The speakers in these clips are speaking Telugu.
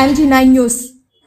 MG nine news.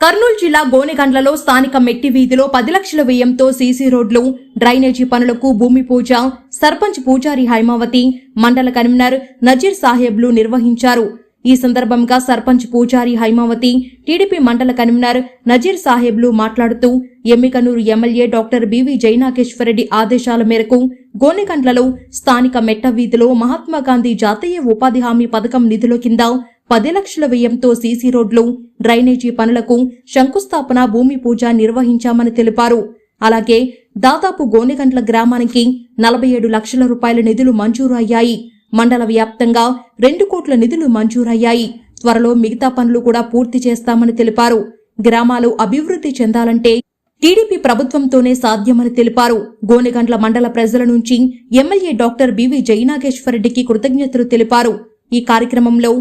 కర్నూలు జిల్లా గోనెగండ్లలో స్థానిక మెట్టి వీధిలో పది లక్షల వ్యయంతో సీసీ రోడ్లు డ్రైనేజీ పనులకు భూమి పూజ సర్పంచ్ పూజారి హైమావతి మండల కన్వీనర్ నజీర్ సాహెబ్లు నిర్వహించారు. ఈ సందర్భంగా సర్పంచ్ పూజారి హైమావతి టీడీపీ మండల కన్వీనర్ నజీర్ సాహెబ్లు మాట్లాడుతూ Yemmiganur MLA doctor BV Jayanageswara Reddy ఆదేశాల మేరకు గోనెగండ్లలో స్థానిక మెట్ట వీధిలో మహాత్మా గాంధీ జాతీయ ఉపాధి హామీ పథకం నిధుల కింద పది లక్షల వ్యయంతో సీసీ రోడ్లు డ్రైనేజీ పనులకు శంకుస్థాపన భూమి పూజ నిర్వహించామని తెలిపారు. అలాగే దాదాపు గోనెగంట్ల గ్రామానికి నలభై ఏడు లక్షల రూపాయల నిధులు మంజూరు అయ్యాయి మండల వ్యాప్తంగా రెండు కోట్ల నిధులు మంజూరయ్యాయి. త్వరలో మిగతా పనులు కూడా పూర్తి చేస్తామని తెలిపారు. గ్రామాలు అభివృద్ధి చెందాలంటే టీడీపీ ప్రభుత్వంతోనే సాధ్యమని తెలిపారు. గోనెగండ్ల మండల ప్రజల నుంచి ఎమ్మెల్యే డాక్టర్ బివి జయనాగేశ్వరరెడ్డికి కృతజ్ఞతలు తెలిపారు. ఈ కార్యక్రమంలో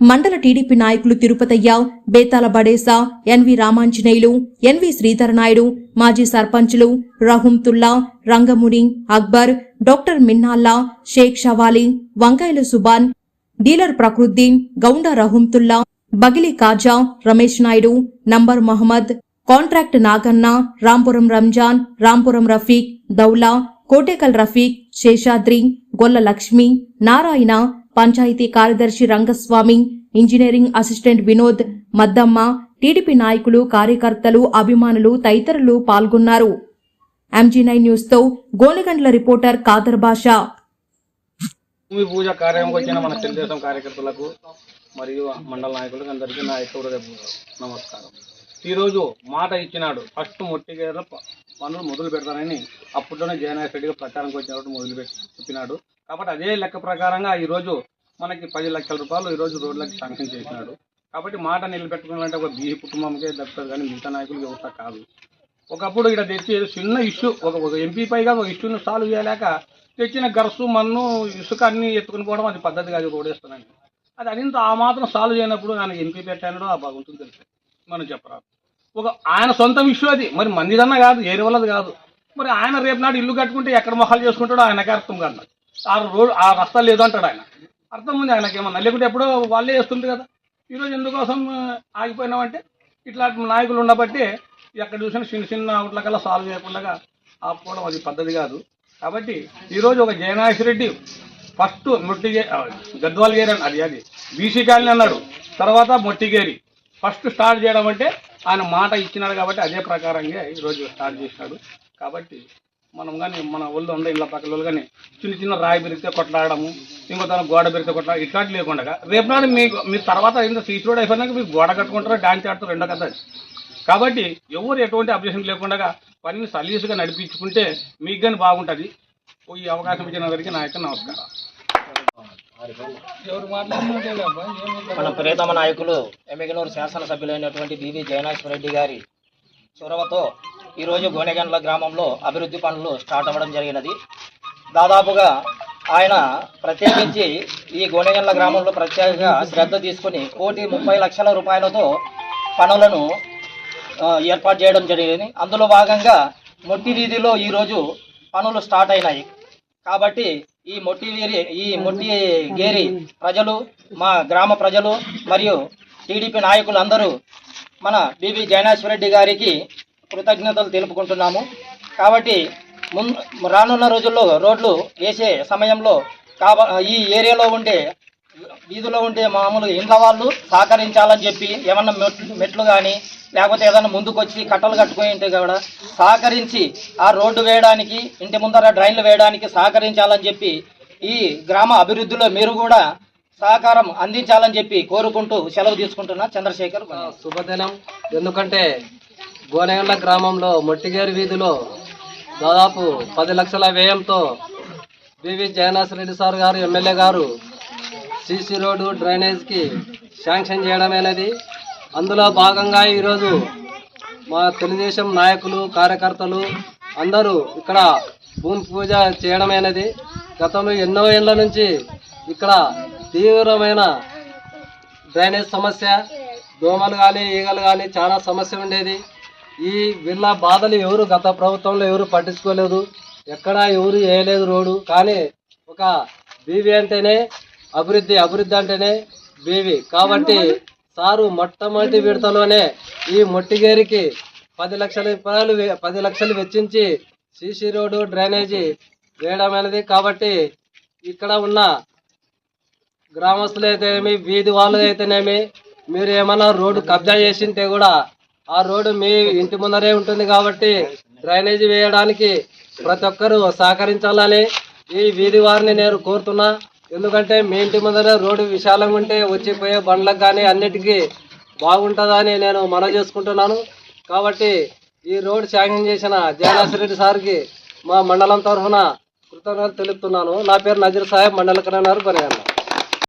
మండల టీడీపీ నాయకులు తిరుపతయ్య బేతాల బడేసా ఎన్వి రామాంజనేయులు ఎన్వి శ్రీధరనాయుడు మాజీ సర్పంచులు Rahamtulla Rangamuni Akbar doctor Minnalla Shaik Shavali Vankayala Subhan dealer Prakruddin Gounda Rahamtulla Bagili Khaja Ramesh Naidu number Mohammad contract Naganna Rampuram Ramzan Rampuram Rafiq Daula Kotekal Rafiq Seshadri Golla Lakshmi Narayana panchayat కార్యదర్శి Rangaswamy engineering assistant Vinod Maddamma TDP నాయకులు కార్యకర్తలు అభిమానులు తదితరులు పాల్గొన్నారు. ఎంజీ నైన్ న్యూస్తో గోనెగండ్ల రిపోర్టర్ కాదర్ బాషా. భూమి పూజ కార్యంకి వచ్చిన మన తెలుగుదేశం కార్యకర్తలకు మరియు మండల నాయకులకు అందరికీ నా యొక్క నమస్కారం. ఈరోజు మాట ఇచ్చినాడు. ఫస్ట్ మొట్టిగేర పనులు మొదలు పెడతానని అప్పట్లోనే జగన్నాథ్ రెడ్డిగా ప్రచారంకి వచ్చినప్పుడు మొదలు పెట్టి చెప్పినాడు. కాబట్టి అదే లెక్క ప్రకారంగా ఈరోజు మనకి పది లక్షల రూపాయలు ఈరోజు రోడ్లకి శాంక్షన్ చేసినాడు. కాబట్టి మాట నిలబెట్టుకోవాలంటే ఒక బీహి కుటుంబంకే దక్కుతుంది కానీ మిగతా నాయకులు యువత కాదు. ఒకప్పుడు ఇక్కడ తెచ్చి ఏదో చిన్న ఇష్యూ ఒక ఒక ఎంపీ పైగా ఒక ఇష్యూని సాల్వ్ చేయలేక తెచ్చిన గరసు మన్ను ఇసుక అన్ని ఎత్తుకుని పోవడం అది పద్ధతి కాదు రోడేస్తున్నాను అది అదింత ఆ మాత్రం సాల్వ్ చేయనప్పుడు ఆయన ఎంపీ పెట్టానో ఆ భగవంతుని తెలుసు. మనం చెప్పరాదు. ఒక ఆయన సొంత ఇష్యూ అది. మరి మందిదన్నా కాదు ఏరి వల్లది కాదు. మరి ఆయన రేపు నాడు ఇల్లు కట్టుకుంటే ఎక్కడ మొహాలు చేసుకుంటాడో ఆయనకి అర్థం కాదు నాకు. ఆ రోడ్ ఆ రస్తా లేదు అంటాడు ఆయన. అర్థం ఉంది ఆయనకి ఏమన్నా లేకుంటే ఎప్పుడో వాళ్ళే చేస్తుంది కదా. ఈరోజు ఎందుకోసం ఆగిపోయినామంటే ఇట్లాంటి నాయకులు ఉండబట్టి ఎక్కడ చూసినా చిన్న చిన్న అవుట్లకల్లా సాల్వ్ చేయకుండా ఆపుకోవడం అది పద్ధతి కాదు. కాబట్టి ఈరోజు ఒక జయనాథ్ రెడ్డి ఫస్ట్ మొట్టిగే గద్వాల్ గద్వాలగేరి అని అది అది బీసీ కాలనీ అన్నాడు. తర్వాత మొట్టిగేరి. ఫస్ట్ స్టార్ట్ చేయడం అంటే ఆయన మాట ఇచ్చినాడు కాబట్టి అదే ప్రకారంగా ఈరోజు స్టార్ట్ చేసినాడు. కాబట్టి మనం కానీ మన ఒళ్ళు ఉండే ఇళ్ళ పక్కల వాళ్ళు కానీ చిన్న చిన్న రాయి పెరిగితే కొట్లాడము ఇంకో తన గోడ పెరిగితే కొట్లాడ ఇట్లాంటి లేకుండా రేపు నాడు మీకు మీరు తర్వాత ఏంటో రోడ్ అయిపోయినాక మీరు గోడ కట్టుకుంటారో డాన్స్ ఆడుతారు రెండో కథ అది. కాబట్టి ఎవరు ఎటువంటి అబ్జెక్షన్ లేకుండా పనిని సలీసుగా నడిపించుకుంటే మీకు కానీ బాగుంటుంది. ఈ అవకాశం ఇచ్చిన అందరికీ నా యొక్క నమస్కారం. మన ప్రియతమ నాయకులు ఎమ్మిగనూరు శాసనసభ్యులైనటువంటి బివి జయనాశ్వర రెడ్డి గారి చొరవతో ఈరోజు గోనెగండ్ల గ్రామంలో అభివృద్ధి పనులు స్టార్ట్ అవ్వడం జరిగినది. దాదాపుగా ఆయన ప్రత్యేకించి ఈ గోనెగండ్ల గ్రామంలో ప్రత్యేకంగా శ్రద్ధ తీసుకుని కోటి ముప్పై లక్షల రూపాయలతో పనులను ఏర్పాటు చేయడం జరిగింది. అందులో భాగంగా మొట్టి వీధిలో ఈరోజు పనులు స్టార్ట్ అయినాయి. కాబట్టి ఈ మొట్టి వీరి ఈ మొట్టి గేరి ప్రజలు మా గ్రామ ప్రజలు మరియు టీడీపీ నాయకులు అందరూ మన బీబీ జయనాశ్వర రెడ్డి గారికి కృతజ్ఞతలు తెలుపుకుంటున్నాము. కాబట్టి ముందు రానున్న రోజుల్లో రోడ్లు వేసే సమయంలో కాబ ఈ ఏరియాలో ఉండే వీధిలో ఉండే మామూలు ఇండ్ల వాళ్ళు సహకరించాలని చెప్పి ఏమన్నా మెట్లు మెట్లు కానీ లేకపోతే ఏదైనా ముందుకొచ్చి కట్టలు కట్టుకుని ఉంటే కూడా సహకరించి ఆ రోడ్డు వేయడానికి ఇంటి ముందర డ్రైన్లు వేయడానికి సహకరించాలని చెప్పి ఈ గ్రామ అభివృద్ధిలో మీరు కూడా సహకారం అందించాలని చెప్పి కోరుకుంటూ సెలవు తీసుకుంటున్నా చంద్రశేఖర్. శుభదినం. ఎందుకంటే గోనెగండ్ల గ్రామంలో మొట్టిగేరు వీధిలో దాదాపు పది లక్షల వ్యయంతో బివి జగన్నాథ్ రెడ్డి సార్ గారు ఎమ్మెల్యే గారు సీసీ రోడ్డు డ్రైనేజ్కి శాంక్షన్ చేయడమైనది అందులో భాగంగా ఈరోజు మా తెలుగుదేశం నాయకులు కార్యకర్తలు అందరూ ఇక్కడ భూమి పూజ చేయడమైనది అనేది. గతంలో ఎన్నో ఏళ్ళ నుంచి ఇక్కడ తీవ్రమైన డ్రైనేజ్ సమస్య దోమలు కానీ ఈగలు కానీ చాలా సమస్య ఉండేది. ఈ వీళ్ళ బాధలు ఎవరు గత ప్రభుత్వంలో ఎవరు పట్టించుకోలేదు. ఎక్కడా ఎవరు వేయలేదు రోడ్డు. కానీ ఒక బీవీ అంటేనే అభివృద్ధి అభివృద్ధి అంటేనే బీవీ. కాబట్టి సారు మొట్టమొదటి విడతలోనే ఈ మొట్టిగేరికి పది లక్షల రూపాయలు పది లక్షలు వెచ్చించి సీసీ రోడ్డు డ్రైనేజీ వేయడం అనేది. కాబట్టి ఇక్కడ ఉన్న గ్రామస్తులు అయితేనేమి వీధి వాళ్ళు అయితేనేమి మీరు ఏమన్నా రోడ్డు కబ్జా చేసింటే కూడా ఆ రోడ్డు మీ ఇంటి ముందరే ఉంటుంది కాబట్టి డ్రైనేజీ వేయడానికి ప్రతి ఒక్కరూ సహకరించాలని ఈ వీధి వారిని నేను కోరుతున్నా. ఎందుకంటే మీ ఇంటి ముందరే రోడ్డు విశాలంగా ఉంటే వచ్చిపోయే బండ్లకు కానీ అన్నిటికీ బాగుంటుందని నేను మనవి చేసుకుంటున్నాను. కాబట్టి ఈ రోడ్ శాంక్షన్ చేసిన జయనాసిరెడ్డి సార్కి మా మండలం తరఫున కృతజ్ఞతలు తెలుపుతున్నాను. నా పేరు నజీర్ సాహెబ్ మండల కరణారు పరిగణ